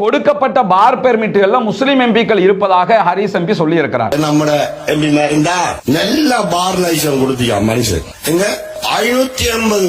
கொடுக்கப்பட்ட பார் பெர்மிட்டுகள்ல முஸ்லீம் எம்பிக்கள் இருப்பதாக ஹரிஸ் எம்பி சொல்லி இருக்கிறார் நம்ம எம்பி நல்லா பார் லைசன் கொடுத்தீங்க மனுஷன்? ஐநூத்தி ஐம்பது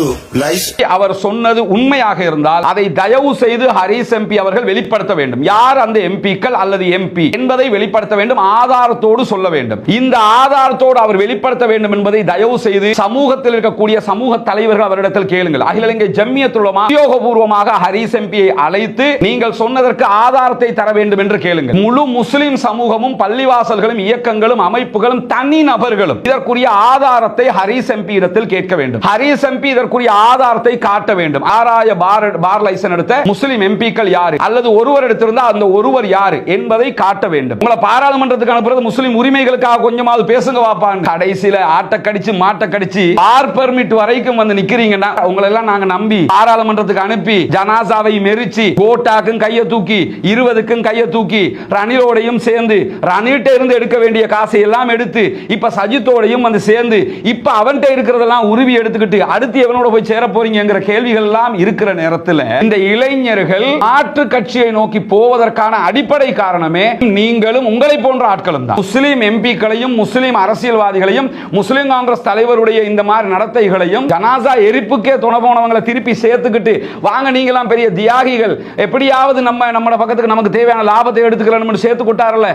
அவர் சொன்னது உண்மையாக இருந்தால் அதை தயவு செய்து ஹரீஸ் எம்பி அவர்கள் வெளிப்படுத்த வேண்டும். யார் அந்த எம்பிக்கள் அல்லது எம்பி என்பதை வெளிப்படுத்த வேண்டும் ஆதாரத்தோடு சொல்ல வேண்டும். இந்த ஆதாரத்தோடு அவர் வெளிப்படுத்த வேண்டும் என்பதை தயவு செய்து சமூகத்தில் இருக்கக்கூடிய சமூக தலைவர்கள் அவரிடத்தில் கேளுங்கள். அகில இலங்கை ஜம்மியத்துலமா உத்தியோகபூர்வமாக ஹரீஸ் எம்பியை அழைத்து நீங்கள் சொன்னதற்கு ஆதாரத்தை தர வேண்டும் என்று கேளுங்கள். முழு முஸ்லிம் சமூகமும் பள்ளிவாசல்களும் இயக்கங்களும் அமைப்புகளும் தனி நபர்களும் இதற்குரிய ஆதாரத்தை ஹரீஸ் எம்பி இடத்தில் கேட்க வேண்டும். ஹரிஸ் எம்பி இதற்குரிய ஆதாரத்தை காட்ட வேண்டும். ஆராய பார் பார் லைசன் எடுத்த முஸ்லிம் எம்பிக்கள் யாரு? அல்லது ஒருவர் எடுத்திருந்தா அந்த ஒருவர் யாரு என்பதை காட்ட வேண்டும். உங்களை பாராளுமன்றத்துக்கு அனுப்புறது முஸ்லிம் உரிமைகளுக்காக கொஞ்சமாவது பேசுங்க வாப்பான் கடைசியில ஆட்ட கடிச்சு மாட்ட கடிச்சு பார் பெர்மிட் வரைக்கும் வந்து நிக்கிறீங்கன்னா உங்களை எல்லாம் நாங்க நம்பி பாராளுமன்றத்துக்கு அனுப்பி ஜனாசாவை மெரிச்சு கோட்டாக்கும் கையை தூக்கி இருபதுக்கும் கையை தூக்கி ரணிலோடையும் சேர்ந்து ரணிட்ட இருந்து எடுக்க வேண்டிய காசை எல்லாம் எடுத்து இப்ப சஜித்தோடையும் வந்து சேர்ந்து இப்ப அவன்கிட்ட இருக்கிறதெல்லாம் உருவி எடுத்துக்கிட்டு அடுத்து எவனோட போய் சேர போறீங்கிற கேள்விகள் எல்லாம் இருக்கிற நேரத்தில் இந்த இளைஞர்கள் மாற்று கட்சியை நோக்கி போவதற்கான அடிப்படை காரணமே நீங்களும் உங்களை போன்ற ஆட்களும் தான். முஸ்லீம் எம்பிக்களையும் முஸ்லீம் அரசியல்வாதிகளையும் முஸ்லீம் காங்கிரஸ் தலைவருடைய இந்த மாதிரி நடத்தைகளையும் ஜனாசா எரிப்புக்கே துணை போனவங்களை திருப்பி சேர்த்துக்கிட்டு வாங்க நீங்களாம் பெரிய தியாகிகள். எப்படியாவது நம்ம நம்ம பக்கத்துக்கு நமக்கு தேவையான லாபத்தை எடுத்துக்கலாம்னு சேர்த்து கொட்டாரல?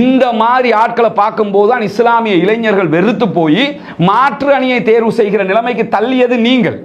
இந்த மாதிரி ஆட்களை பார்க்கும்போது தான் இஸ்லாமிய இளைஞர்கள் வெறுத்து போய் மாற்று அணியை தேர்வு செய்கிற நிலைமை நிலைமைக்கு தள்ளியது நீங்கள்.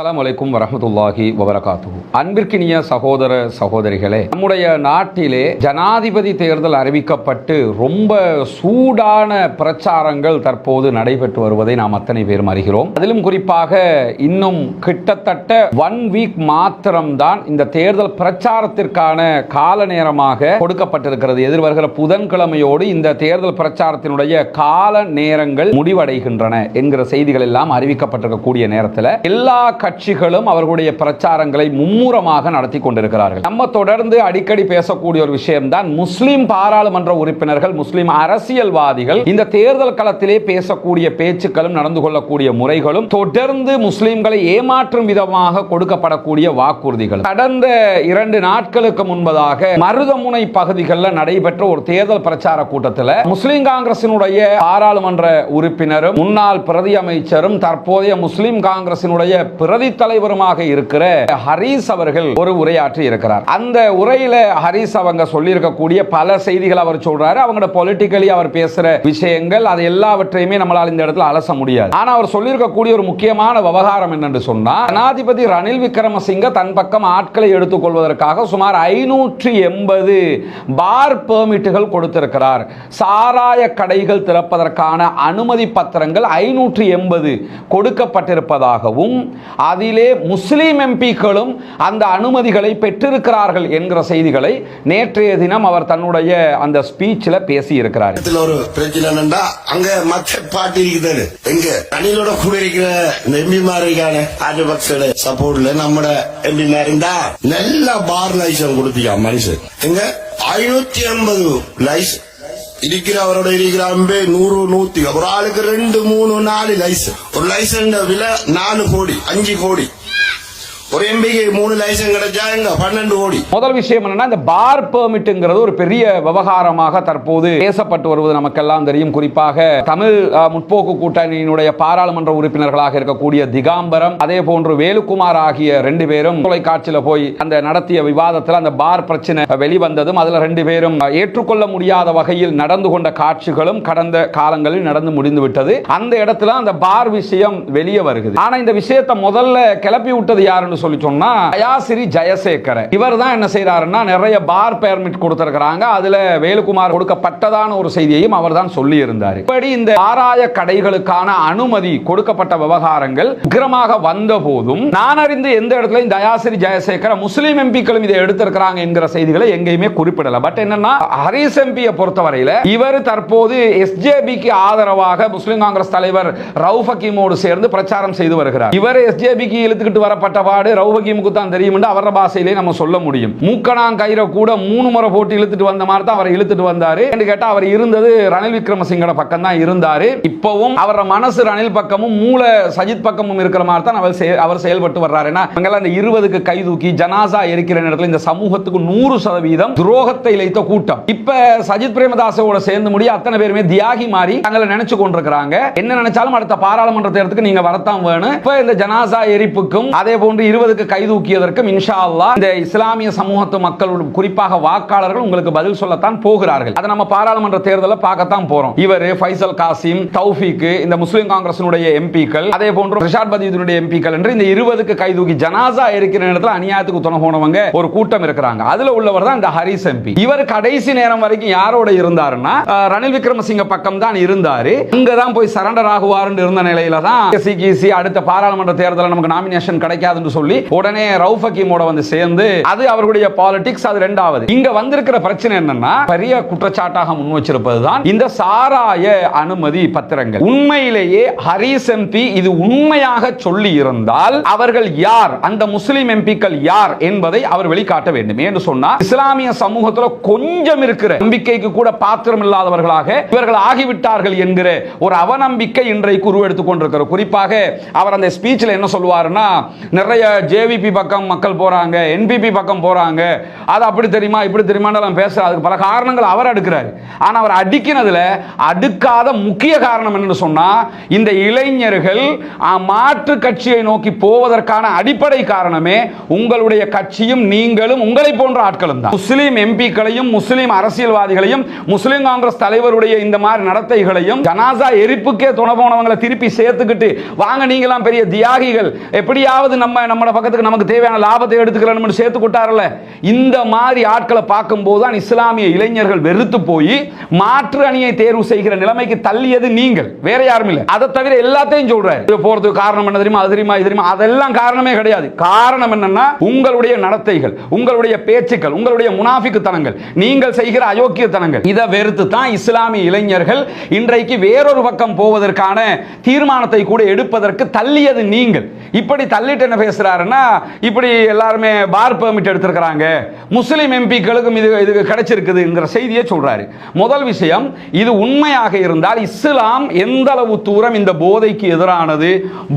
அலாம் வலைக்கும் வரஹ்மத்துல்லாஹி வபரகாத்து அன்பிற்கினிய சகோதர சகோதரிகளே நம்முடைய நாட்டிலே ஜனாதிபதி தேர்தல் அறிவிக்கப்பட்டு ரொம்ப சூடான பிரச்சாரங்கள் தற்போது நடைபெற்று வருவதை நாம் அத்தனை பேரும் அறிகிறோம். அதிலும் குறிப்பாக இன்னும் கிட்டத்தட்ட ஒன் வீக் மாத்திரம்தான் இந்த தேர்தல் பிரச்சாரத்திற்கான கால நேரமாக கொடுக்கப்பட்டிருக்கிறது. எதிர்வருகிற புதன்கிழமையோடு இந்த தேர்தல் பிரச்சாரத்தினுடைய கால நேரங்கள் முடிவடைகின்றன என்கிற செய்திகள் எல்லாம் அறிவிக்கப்பட்டிருக்கக்கூடிய நேரத்தில் எல்லா கட்சிகளும் அவர்களுடைய பிரச்சாரங்களை மும்முரமாக நடத்தி கொண்டிருக்கிறார்கள். நம்ம தொடர்ந்து அடிக்கடி பேசக்கூடிய ஒரு விஷயம்தான் முஸ்லிம் பாராளுமன்ற உறுப்பினர்கள் முஸ்லிம் அரசியல்வாதிகள் இந்த தேர்தல் களத்திலே பேசக்கூடிய பேச்சுக்களும் நடந்து கொள்ளக்கூடிய முறைகளும் தொடர்ந்து முஸ்லிம்களை ஏமாற்றும் விதமாக கொடுக்கப்படக்கூடிய வாக்குறுதிகள் கடந்த இரண்டு நாட்களுக்கு முன்பதாக மருதமுனை பகுதிகளில் நடைபெற்ற ஒரு தேர்தல் பிரச்சார கூட்டத்தில் முஸ்லிம் காங்கிரசினுடைய பாராளுமன்ற உறுப்பினரும் முன்னாள் பிரதி அமைச்சரும் தற்போதைய முஸ்லிம் காங்கிரசினுடைய பிரதி தலைவருமாக இருக்கிற ஹரீஸ் அவர்கள் ஒரு உரையாற்றி இருக்கிறார். அந்த உரையில ஹரீஸ் அவங்க சொல்லியிருக்கக்கூடிய பல செய்திகள் அவர் சொல்றாரு. அவங்களோட பொலிட்டிக்கலி அவர் பேசுற விஷயங்கள் அது எல்லாவற்றையுமே நம்மளால் இந்த இடத்துல அலச முடியாது. ஆனா அவர் சொல்லியிருக்கக்கூடிய ஒரு முக்கியமான விவகாரம் என்னென்று சொன்னா ஜனாதிபதி ரணில் விக்ரமசிங்க தன் பக்கம் ஆட்களை எடுத்துக்கொள்வதற்காக சுமார் ஐநூற்றி எண்பது பார் பெர்மிட்டுகள் கொடுத்திருக்கிறார். சாராய கடைகள் திறப்பதற்கான அனுமதி பத்திரங்கள் ஐநூற்றி எண்பது கொடுக்கப்பட்டிருப்பதாகவும் அதிலே முஸ்லீம் எம்பிக்களும் அந்த அனுமதிகளை பெற்றிருக்கிறார்கள் என்கிற செய்திகளை நேற்றைய தினம் அவர் தன்னுடைய அந்த ஸ்பீச்சில் பேசியிருக்கிறார். ஒரு பிரச்சனை அங்க மத்த பாட்டி இருக்குது. எங்க? தனியோட கூட இருக்கிற இந்த எம்பிமார் ராஜபக்சோட சப்போர்ட்ல நம்ம எம்பிமார் இருந்தா நல்ல பார் லைசன் கொடுத்தீங்க மனுஷன். எங்க? ஐநூத்தி ஐம்பது லைசன் இருக்கிற அவரோட இருக்கிற அம்பே நூறு நூத்தி. ஒரு ஆளுக்கு ரெண்டு மூணு நாலு லைசன்ஸ் ஒரு லைசன்ஸ் விலை நாலு கோடி அஞ்சு கோடி. ஒரு எம்பிக்கு மூணு லைசன்ஸ் கிடைச்சா இங்க பன்னெண்டு கோடி. முதல் விஷயம் என்னன்னா இந்த பார் பெர்மிட்டுங்கிறது ஒரு பெரிய விவகாரமாக தற்போது பேசப்பட்டு வருவது நமக்கெல்லாம் தெரியும். குறிப்பாக தமிழ் முற்போக்கு கூட்டணியினுடைய பாராளுமன்ற உறுப்பினர்களாக இருக்கக்கூடிய திகாம்பரம் அதே போன்று வேலுக்குமார் ஆகிய ரெண்டு பேரும் தொலைக்காட்சியில போய் அந்த நடத்திய விவாதத்தில் அந்த பார் பிரச்சனை வெளிவந்ததும் அதுல ரெண்டு பேரும் ஏற்றுக்கொள்ள முடியாத வகையில் நடந்து கொண்ட காட்சிகளும் கடந்த காலங்களில் நடந்து முடிந்து விட்டது. அந்த இடத்துல அந்த பார் விஷயம் வெளியே வருகிறது ஆனா இந்த விஷயத்தை முதல்ல கிளப்பி விட்டது யாருன்னு சொல்லி சொன்னா தயாசிரி ஜெயசேகர இவர் தான் என்ன செய்யறாருன்னா நிறைய பார் பெர்மிட் கொடுத்திருக்கிறாங்க. அதுல வேலுக்குமார் கொடுக்கப்பட்டதான ஒரு செய்தியையும் அவர் தான் சொல்லி இருந்தார் இப்படி இந்த ஆராய கடைகளுக்கான அனுமதி கொடுக்கப்பட்ட விவகாரங்கள் உக்கிரமாக வந்த போதும் நான் அறிந்து எந்த இடத்துலயும் தயாசிரி ஜெயசேகர முஸ்லீம் எம்பிக்களும் இதை எடுத்திருக்கிறாங்க என்கிற செய்திகளை எங்கேயுமே குறிப்பிடல. பட் என்னன்னா ஹரிஸ் எம்பியை பொறுத்தவரையில இவர் தற்போது எஸ்ஜேபிக்கு ஆதரவாக முஸ்லிம் காங்கிரஸ் தலைவர் ரவுஃப் ஹக்கீமோடு சேர்ந்து பிரச்சாரம் செய்து வருகிறார். இவர் எஸ்ஜேபிக்கு இழுத்துக்கிட்டு வரப்பட்ட பாடு நிலைப்பாடு ரவுஹகீமுக்கு தான் தெரியும் என்று அவர பாஷையிலே நம்ம சொல்ல முடியும். மூக்கணாங் கயிறை கூட மூணு முறை போட்டு இழுத்துட்டு வந்த மாதிரி தான் அவரை இழுத்துட்டு வந்தாரு. என்று கேட்டா அவர் இருந்தது ரணில் விக்ரமசிங்கட பக்கம் தான் இருந்தாரு. இப்பவும் அவர மனசு ரணில் பக்கமும் மூல சஜித் பக்கமும் இருக்கிற மாதிரி தான் அவர் அவர் செயல்பட்டு வர்றாரு. ஏன்னா அந்த இருபதுக்கு கை தூக்கி ஜனாசா இருக்கிற நேரத்தில் இந்த சமூகத்துக்கு நூறு சதவீதம் துரோகத்தை இழைத்த கூட்டம். இப்ப சஜித் பிரேமதாசோட சேர்ந்து முடிய அத்தனை பேருமே தியாகி மாறி தங்களை நினைச்சு கொண்டிருக்கிறாங்க. என்ன நினைச்சாலும் அடுத்த பாராளுமன்ற தேர்தலுக்கு நீங்க வரத்தான் வேணும். இப்ப இந்த ஜனாசா எரிப்புக்கும் அதே போன்று இருபதுக்கு கை தூக்கியதற்கும் இன்ஷா அல்லா இந்த இஸ்லாமிய சமூகத்து மக்கள் குறிப்பாக வாக்காளர்கள் உங்களுக்கு பதில் சொல்லத்தான் போகிறார்கள். அதை நம்ம பாராளுமன்ற தேர்தலில் பார்க்கத்தான் போறோம். இவர் ஃபைசல் காசிம் தௌஃபிக் இந்த முஸ்லிம் காங்கிரசினுடைய எம்பிக்கள் அதே போன்று ரிஷாட் பதியுடைய எம்பிக்கள் என்று இந்த இருபதுக்கு கை தூக்கி ஜனாசா இருக்கிற இடத்துல அநியாயத்துக்கு துணை போனவங்க ஒரு கூட்டம் இருக்கிறாங்க. அதுல உள்ளவர் தான் இந்த ஹரிஸ் எம்பி இவர் கடைசி நேரம் வரைக்கும் யாரோட இருந்தாருன்னா ரணில் விக்ரமசிங்க பக்கம் தான் இருந்தாரு. இங்கதான் போய் சரண்டர் ஆகுவாருன்னு இருந்த நிலையில தான் சிகிசி அடுத்த பாராளுமன்ற தேர்தலில் நமக்கு நாமினேஷன் கிடைக்காதுன்னு சொல்லி சொல்லி உடனே ரவுஃப் ஹக்கீமோட வந்து சேர்ந்து அது அவருடைய பாலிடிக்ஸ் அது ரெண்டாவது. இங்க வந்திருக்கிற பிரச்சனை என்னன்னா பெரிய குற்றச்சாட்டாக முன் வச்சிருப்பது தான் இந்த சாராய அனுமதி பத்திரங்கள். உண்மையிலேயே ஹரிஸ் எம்பி இது உண்மையாக சொல்லி இருந்தால் அவர்கள் யார் அந்த முஸ்லிம் எம்பிக்கள் யார் என்பதை அவர் வெளிக்காட்ட வேண்டும். என்று சொன்னா இஸ்லாமிய சமூகத்தில் கொஞ்சம் இருக்கிற நம்பிக்கைக்கு கூட பாத்திரம் இல்லாதவர்களாக இவர்கள் ஆகிவிட்டார்கள் என்கிற ஒரு அவநம்பிக்கை இன்றைக்கு உருவெடுத்துக் கொண்டிருக்கிற குறிப்பாக அவர் அந்த ஸ்பீச்சில் என்ன சொல்லுவாருன்னா நிறைய ஜேவிபி பக்கம் மக்கள் போகிறாங்க என்பிபி பக்கம் போகிறாங்க அது அப்படி தெரியுமா இப்படி தெரியுமான்னு எல்லாம் அதுக்கு பல காரணங்கள் அவர் அடுக்கிறார் ஆனால் அவர் அடிக்கினதுல அடுக்காத முக்கிய காரணம் என்னன்னு சொன்னால் இந்த இளைஞர்கள் மாற்று கட்சியை நோக்கி போவதற்கான அடிப்படை காரணமே உங்களுடைய கட்சியும் நீங்களும் உங்களை போன்ற ஆட்களும் தான். முஸ்லீம் எம்பிக்களையும் முஸ்லீம் அரசியல்வாதிகளையும் முஸ்லீம் காங்கிரஸ் தலைவருடைய இந்த மாதிரி நடத்தைகளையும் ஜனாசா எரிப்புக்கே துணை போனவங்களை திருப்பி சேர்த்துக்கிட்டு வாங்க நீங்களாம் பெரிய தியாகிகள். எப்படியாவது நம்ம நம்ம பக்கத்துக்கு நமக்கு தேவையான லாபத்தை எடுத்துக்கலாம்னு சேர்த்து கொட்டாரல இந்த மாதிரி ஆட்களை பார்க்கும்போது தான் இஸ்லாமிய இளைஞர்கள் வெறுத்து போய் மாற்று அணியை தேர்வு செய்கிற நிலைமைக்கு தள்ளியது நீங்கள். வேற யாரும் இல்லை. அதை தவிர எல்லாத்தையும் சொல்றாரு. போறதுக்கு காரணம் என்ன தெரியுமா? அது தெரியுமா? இது தெரியுமா? அதெல்லாம் காரணமே கிடையாது. காரணம் என்னன்னா உங்களுடைய நடத்தைகள் உங்களுடைய பேச்சுக்கள் உங்களுடைய முனாஃபிக்குத்தனங்கள் நீங்கள் செய்கிற அயோக்கியத்தனங்கள் இதை வெறுத்து தான் இஸ்லாமிய இளைஞர்கள் இன்றைக்கு வேறொரு பக்கம் போவதற்கான தீர்மானத்தை கூட எடுப்பதற்கு தள்ளியது நீங்கள். இப்படி தள்ளிட்டு என்ன பேசுற சொல்கிறாருன்னா இப்படி எல்லாருமே பார் பெர்மிட் எடுத்திருக்கிறாங்க. முஸ்லீம் எம்பிக்களுக்கும் இது இது கிடைச்சிருக்குதுங்கிற செய்தியை சொல்கிறாரு முதல் விஷயம் இது உண்மையாக இருந்தால் இஸ்லாம் எந்த அளவு தூரம் இந்த போதைக்கு எதிரானது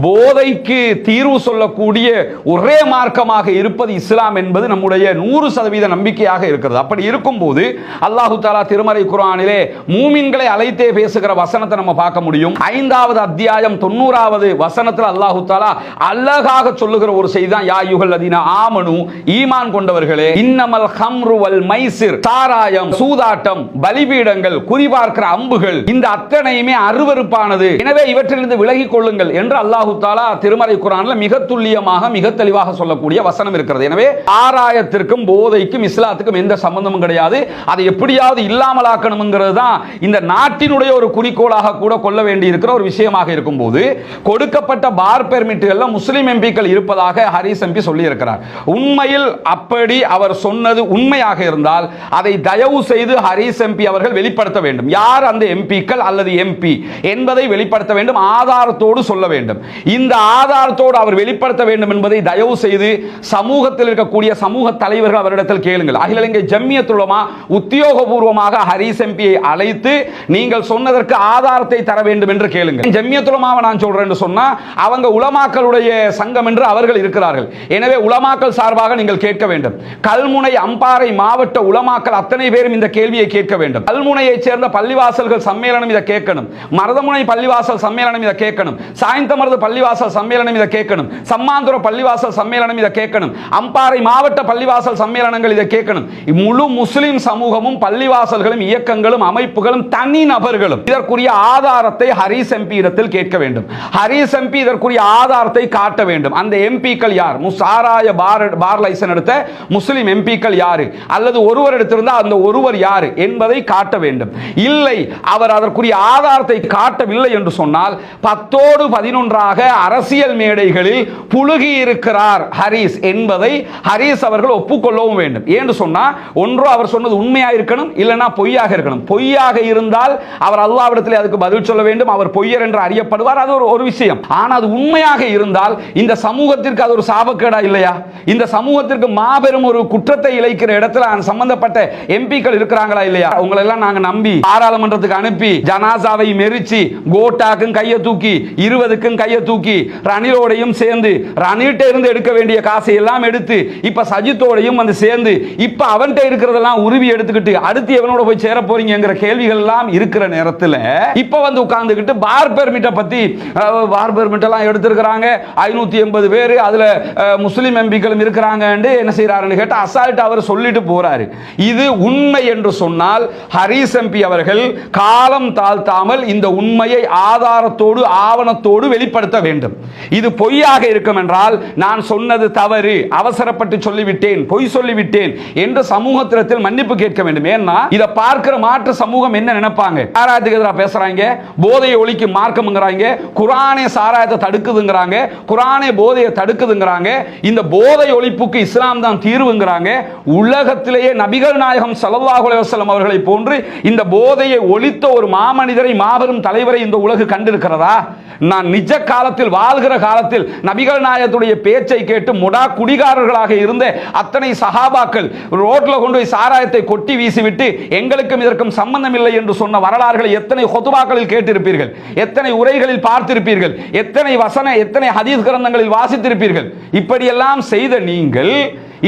போதைக்கு தீர்வு சொல்லக்கூடிய ஒரே மார்க்கமாக இருப்பது இஸ்லாம் என்பது நம்முடைய நூறு சதவீத நம்பிக்கையாக இருக்கிறது. அப்படி இருக்கும்போது அல்லாஹு தாலா திருமறை குரானிலே மூமின்களை அழைத்தே பேசுகிற வசனத்தை நம்ம பார்க்க முடியும். ஐந்தாவது அத்தியாயம் தொண்ணூறாவது வசனத்தில் அல்லாஹு தாலா அழகாக சொல்லுகிற ஒரு செய்தி தான் யா யுகல் ஆமனு ஈமான் கொண்டவர்களே இன்னமல் ஹம்ரு வல் மைசிர் சாராயம் சூதாட்டம் பலிபீடங்கள் குறிபார்க்கிற அம்புகள் இந்த அத்தனையுமே அருவருப்பானது. எனவே இவற்றிலிருந்து விலகிக் கொள்ளுங்கள் என்று அல்லாஹு தாலா திருமறை குரான்ல மிக துல்லியமாக மிக தெளிவாக சொல்லக்கூடிய வசனம் இருக்கிறது. எனவே ஆராயத்திற்கும் போதைக்கும் இஸ்லாத்துக்கும் எந்த சம்பந்தமும் கிடையாது. அதை எப்படியாவது இல்லாமலாக்கணுங்கிறது தான் இந்த நாட்டினுடைய ஒரு குறிக்கோளாக கூட கொள்ள வேண்டி இருக்கிற ஒரு விஷயமாக இருக்கும் போது கொடுக்கப்பட்ட பார் பெர்மிட்டுகள்ல முஸ்லிம் எம்பிக்கள் இருப்பதாக ஹரிஸ் எம்பி சொல்லியிருக்கிறார். உண்மையில் அப்படி அவர் சொன்னது உண்மையாக இருந்தால் அதை தயவு செய்து ஹரிஸ் எம்பி அவர்கள் வெளிப்படுத்த வேண்டும். யார் அந்த எம்பிக்கள் அல்லது எம்பி என்பதை வெளிப்படுத்த வேண்டும் ஆதாரத்தோடு சொல்ல வேண்டும். இந்த ஆதாரத்தோடு அவர் வெளிப்படுத்த வேண்டும் என்பதை தயவு செய்து சமூகத்தில் இருக்கக்கூடிய சமூக தலைவர்கள் அவரிடத்தில் கேளுங்கள். அகில இலங்கை ஜம்மியத்துலமா உத்தியோகபூர்வமாக ஹரிஸ் எம்பியை அழைத்து நீங்கள் சொன்னதற்கு ஆதாரத்தை தர வேண்டும் என்று கேளுங்கள். ஜம்மியத்துலமாவை நான் சொல்றேன் என்று சொன்னா அவங்க உலமாக்களுடைய சங்கம் என்று அவர்கள் இருக்கிறார்கள். எனவே உலமாக்கல் சார்பாக நீங்கள் கேட்க வேண்டும். கல்முனை அம்பாறை மாவட்ட உலமாக்கல் அத்தனை பேரும் இந்த கேள்வியை கேட்க வேண்டும். கல்முனையைச் சேர்ந்த பள்ளிவாசல்கள் சம்மேளனம் இதை கேட்கணும். மருதமுனை பள்ளிவாசல் சம்மேளனம் இதை கேட்கணும். சாய்ந்தமருது பள்ளிவாசல் சம்மேளனம் இதை கேட்கணும். சம்மாந்துர பள்ளிவாசல் சம்மேளனம் இதை கேட்கணும். அம்பாறை மாவட்ட பள்ளிவாசல் சம்மேளனங்கள் இதை கேட்கணும். முழு முஸ்லிம் சமூகமும் பள்ளிவாசல்களும் இயக்கங்களும் அமைப்புகளும் தனி நபர்களும் இதற்குரிய ஆதாரத்தை ஹரிஸ் எம்பி இடத்தில் கேட்க வேண்டும். ஹரிஸ் எம்பி இதற்குரிய ஆதாரத்தை காட்ட வேண்டும். அந்த எம்பி எம்பிக்கள் யார்? முசாராய பார் பார் லைசன் எடுத்த முஸ்லிம் எம்பிக்கள் யாரு? அல்லது ஒருவர் எடுத்திருந்தால் அந்த ஒருவர் யாரு என்பதை காட்ட வேண்டும். இல்லை அவர் அதற்குரிய ஆதாரத்தை காட்டவில்லை என்று சொன்னால் பத்தோடு பதினொன்றாக அரசியல் மேடைகளில் புழுகி இருக்கிறார் ஹரீஸ் என்பதை ஹரீஸ் அவர்கள் ஒப்புக்கொள்ளவும் வேண்டும். ஏன்னு சொன்னால் ஒன்றோ அவர் சொன்னது உண்மையாக இருக்கணும் இல்லைனா பொய்யாக இருக்கணும். பொய்யாக இருந்தால் அவர் அல்லாவிடத்தில் அதுக்கு பதில் சொல்ல வேண்டும். அவர் பொய்யர் என்று அறியப்படுவார். அது ஒரு ஒரு விஷயம். ஆனால் அது உண்மையாக இருந்தால் இந்த சமூகத்திற்கு சமூகத்துக்கு அது ஒரு சாபக்கேடா இல்லையா? இந்த சமூகத்திற்கு மாபெரும் ஒரு குற்றத்தை இழைக்கிற இடத்துல சம்பந்தப்பட்ட எம்பிக்கள் இருக்கிறாங்களா இல்லையா? உங்களை எல்லாம் நாங்க நம்பி பாராளுமன்றத்துக்கு அனுப்பி ஜனாசாவை மெரிச்சு கோட்டாக்கும் கையை தூக்கி இருபதுக்கும் கையை தூக்கி ரணிலோடையும் சேர்ந்து ரணிட்ட இருந்து எடுக்க வேண்டிய காசை எல்லாம் எடுத்து இப்ப சஜித்தோடையும் வந்து சேர்ந்து இப்ப அவன்கிட்ட இருக்கிறதெல்லாம் உருவி எடுத்துக்கிட்டு அடுத்து எவனோட போய் சேர போறீங்கிற கேள்விகள் எல்லாம் இருக்கிற நேரத்தில் இப்ப வந்து உட்கார்ந்துக்கிட்டு பார் பெர்மிட்டை பத்தி பார் பெர்மிட் எல்லாம் எடுத்திருக்கிறாங்க. ஐநூத்தி எண்பது பேர் அதில் முஸ்லீம் எம்பிக்களும் இருக்கிறாங்க என்ன செய்கிறாருன்னு கேட்டால் அசால்ட் அவர் சொல்லிட்டு போகிறாரு இது உண்மை என்று சொன்னால் ஹரீஸ் எம்பி அவர்கள் காலம் தாழ்த்தாமல் இந்த உண்மையை ஆதாரத்தோடு ஆவணத்தோடு வெளிப்படுத்த வேண்டும். இது பொய்யாக இருக்கும் என்றால் நான் சொன்னது தவறு அவசரப்பட்டு சொல்லிவிட்டேன் பொய் சொல்லிவிட்டேன் என்று சமூகத்திடத்தில் மன்னிப்பு கேட்க வேண்டும். ஏன்னா இதை பார்க்கிற மாற்று சமூகம் என்ன நினைப்பாங்க? சாராயத்துக்கு எதிராக பேசுறாங்க? போதையை ஒழிக்கும் மார்க்கம்ங்கிறாங்க. குரானே சாராயத்தை தடுக்குதுங்கிறாங்க. குரானே போதையை தடுக்க இருக்குதுங்கிறாங்க. இந்த போதை ஒழிப்புக்கு இஸ்லாம் தான் தீர்வுங்கிறாங்க. உலகத்திலேயே நபிகள் நாயகம் ஸல்லல்லாஹு அலைஹி அவர்களை போன்று இந்த போதையை ஒழித்த ஒரு மாமனிதரை மாபெரும் தலைவரை இந்த உலகு கண்டிருக்கிறதா? நான் நிஜ காலத்தில் வாழ்கிற காலத்தில் நபிகள் நாயகத்துடைய பேச்சை கேட்டு முடா குடிகாரர்களாக இருந்த அத்தனை சகாபாக்கள் ரோட்ல கொண்டு போய் சாராயத்தை கொட்டி வீசிவிட்டு எங்களுக்கும் இதற்கும் சம்பந்தம் இல்லை என்று சொன்ன வரலாறுகளை எத்தனை ஹொத்துபாக்களில் கேட்டிருப்பீர்கள்? எத்தனை உரைகளில் பார்த்திருப்பீர்கள்? எத்தனை வசன எத்தனை ஹதீஸ் கிரந்தங்களில் வாசித்திருப்பீர்கள்? இப்படியெல்லாம் செய்த நீங்கள்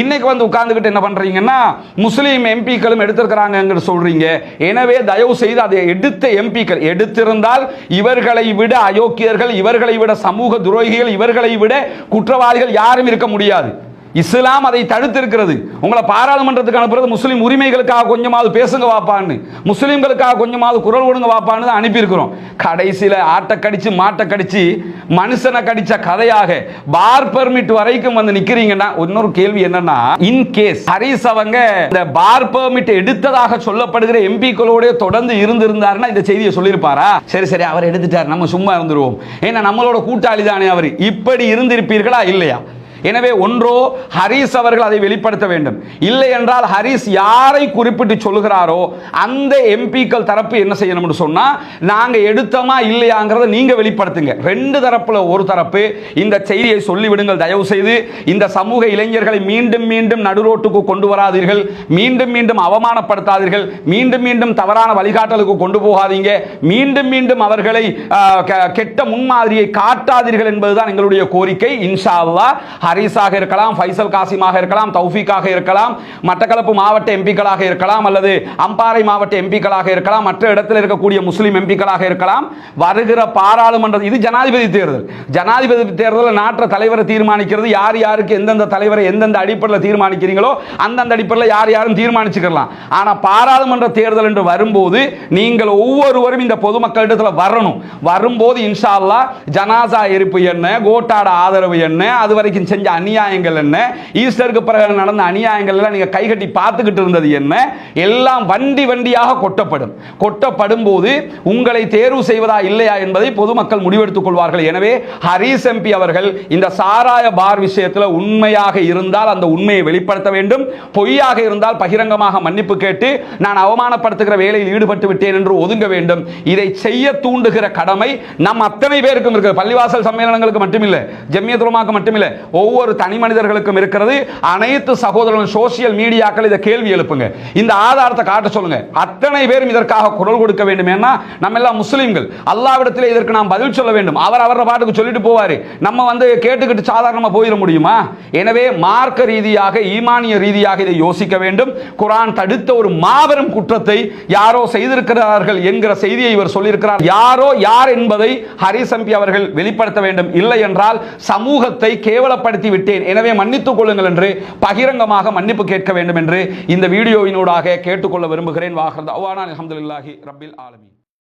இன்னைக்கு வந்து உட்கார்ந்துக்கிட்டு என்ன பண்றீங்கன்னா முஸ்லீம் எம்பிக்களும் எடுத்திருக்கிறாங்க சொல்றீங்க. எனவே தயவு செய்து அதை எடுத்த எம்பிக்கள் எடுத்திருந்தால் இவர்களை விட அயோக்கியர்கள் இவர்களை விட சமூக துரோகிகள் இவர்களை விட குற்றவாளிகள் யாரும் இருக்க முடியாது. இஸ்லாம் அதை தடுத்திருக்கிறது. உங்களை பாராளுமன்றத்துக்கு அனுப்புறது முஸ்லீம் உரிமைகளுக்காக கொஞ்சமாவது பேசுங்க வாப்பான்னு. முஸ்லீம்களுக்காக கொஞ்சமாவது குரல் கொடுங்க வாப்பான்னு தான் அனுப்பியிருக்கிறோம். கடைசியில் ஆட்டை கடிச்சு மாட்டை கடிச்சு மனுஷனை கடிச்ச கதையாக பார் பெர்மிட் வரைக்கும் வந்து நிற்கிறீங்கன்னா இன்னொரு கேள்வி என்னன்னா இன் கேஸ் ஹரிஸ் அவங்க இந்த பார் பெர்மிட் எடுத்ததாக சொல்லப்படுகிற எம்பிக்களோட தொடர்ந்து இருந்திருந்தாருன்னா இந்த செய்தியை சொல்லியிருப்பாரா? சரி சரி அவர் எடுத்துட்டார். நம்ம சும்மா இருந்துருவோம். ஏன்னா நம்மளோட கூட்டாளி தானே அவர். இப்படி இருந்திருப்பீர்களா? இல்லையா? எனவே ஒன்றோ ஹரிஸ் அவர்கள் அதை வெளிப்படுத்த வேண்டும். இல்லை என்றால் ஹரிஸ் யாரை குறிப்பிட்டு சொல்லுகிறாரோ அந்த எம்பிக்கள் தரப்பு என்ன செய்யணும்னு சொன்னால் நாங்கள் எடுத்தோமா இல்லையாங்கிறத நீங்கள் வெளிப்படுத்துங்க. ரெண்டு தரப்பில் ஒரு தரப்பு இந்த செய்தியை சொல்லிவிடுங்கள். தயவு செய்து இந்த சமூக இளைஞர்களை மீண்டும் மீண்டும் நடுரோட்டுக்கு கொண்டு வராதீர்கள். மீண்டும் மீண்டும் அவமானப்படுத்தாதீர்கள். மீண்டும் மீண்டும் தவறான வழிகாட்டலுக்கு கொண்டு போகாதீங்க. மீண்டும் மீண்டும் அவர்களை கெ- கெட்ட முன்மாதிரியை காட்டாதீர்கள் என்பதுதான் எங்களுடைய கோரிக்கை. இன்ஷா அல்லா ஹரிசாக இருக்கலாம் ஃபைசல் காசிமாக இருக்கலாம் தௌஃபீக்காக இருக்கலாம் மட்டக்களப்பு மாவட்ட எம்பிக்களாக இருக்கலாம் அல்லது அம்பாறை மாவட்ட எம்பிக்களாக இருக்கலாம் மற்ற இடத்தில் இருக்கக்கூடிய முஸ்லீம் எம்பிக்களாக இருக்கலாம். வருகிற பாராளுமன்ற இது ஜனாதிபதி தேர்தல். ஜனாதிபதி தேர்தலில் நாட்டு தலைவரை தீர்மானிக்கிறது யார் யாருக்கு எந்தெந்த தலைவரை எந்தெந்த அடிப்படையில் தீர்மானிக்கிறீங்களோ அந்தந்த அடிப்படையில் யார் யாரும் தீர்மானிச்சுக்கலாம். ஆனால் பாராளுமன்ற தேர்தல் என்று வரும்போது நீங்கள் ஒவ்வொருவரும் இந்த பொதுமக்களிடத்தில் வரணும். வரும்போது இன்ஷா அல்லா ஜனாசா எரிப்பு என்ன கோட்டாட ஆதரவு என்ன அது வரைக்கும் செஞ்ச செஞ்ச அநியாயங்கள் என்ன? ஈஸ்டருக்கு பிறகு நடந்த அநியாயங்கள் எல்லாம் நீங்க கைகட்டி பார்த்துக்கிட்டு இருந்தது என்ன? எல்லாம் வண்டி வண்டியாக கொட்டப்படும். கொட்டப்படும் போது உங்களை தேர்வு செய்வதா இல்லையா என்பதை பொதுமக்கள் முடிவெடுத்துக் கொள்வார்கள். எனவே ஹரீஸ் எம்பி அவர்கள் இந்த சாராய பார் விஷயத்தில் உண்மையாக இருந்தால் அந்த உண்மையை வெளிப்படுத்த வேண்டும். பொய்யாக இருந்தால் பகிரங்கமாக மன்னிப்பு கேட்டு நான் அவமானப்படுத்துகிற வேலையில் ஈடுபட்டு விட்டேன் என்று ஒதுங்க வேண்டும். இதை செய்ய தூண்டுகிற கடமை நம் அத்தனை பேருக்கும் இருக்கிறது பள்ளிவாசல் சம்மேளனங்களுக்கு மட்டுமில்லை ஜெமியத்துலமாக்கு மட்டுமில்லை ஒவ்வொரு தனி மனிதர்களுக்கும் இருக்கிறது. அனைத்து சகோதரர்களும் சோசியல் மீடியாக்கள் இதை கேள்வி எழுப்புங்க. இந்த ஆதாரத்தை காட்ட சொல்லுங்க. அத்தனை பேரும் இதற்காக குரல் கொடுக்க வேண்டும். ஏன்னா நம்ம எல்லாம் முஸ்லீம்கள். அல்லாவிடத்தில் இதற்கு நாம் பதில் சொல்ல வேண்டும். அவர் அவர பாட்டுக்கு சொல்லிட்டு போவார். நம்ம வந்து கேட்டுக்கிட்டு சாதாரணமா போயிட முடியுமா? எனவே மார்க்க ரீதியாக ஈமானிய ரீதியாக இதை யோசிக்க வேண்டும். குரான் தடுத்த ஒரு மாபெரும் குற்றத்தை யாரோ செய்திருக்கிறார்கள் என்கிற செய்தியை இவர் சொல்லியிருக்கிறார். யாரோ யார் என்பதை ஹரிசம்பி அவர்கள் வெளிப்படுத்த வேண்டும். இல்லை என்றால் சமூகத்தை கேவலப்படுத்தி விட்டேன் எனவே மன்னித்துக் கொள்ளுங்கள் என்று பகிரங்கமாக மன்னிப்பு கேட்க வேண்டும் என்று இந்த வீடியோவினூடாக கேட்டுக்கொள்ள விரும்புகிறேன். வாஹர் அவானா ரபில் ஆலமி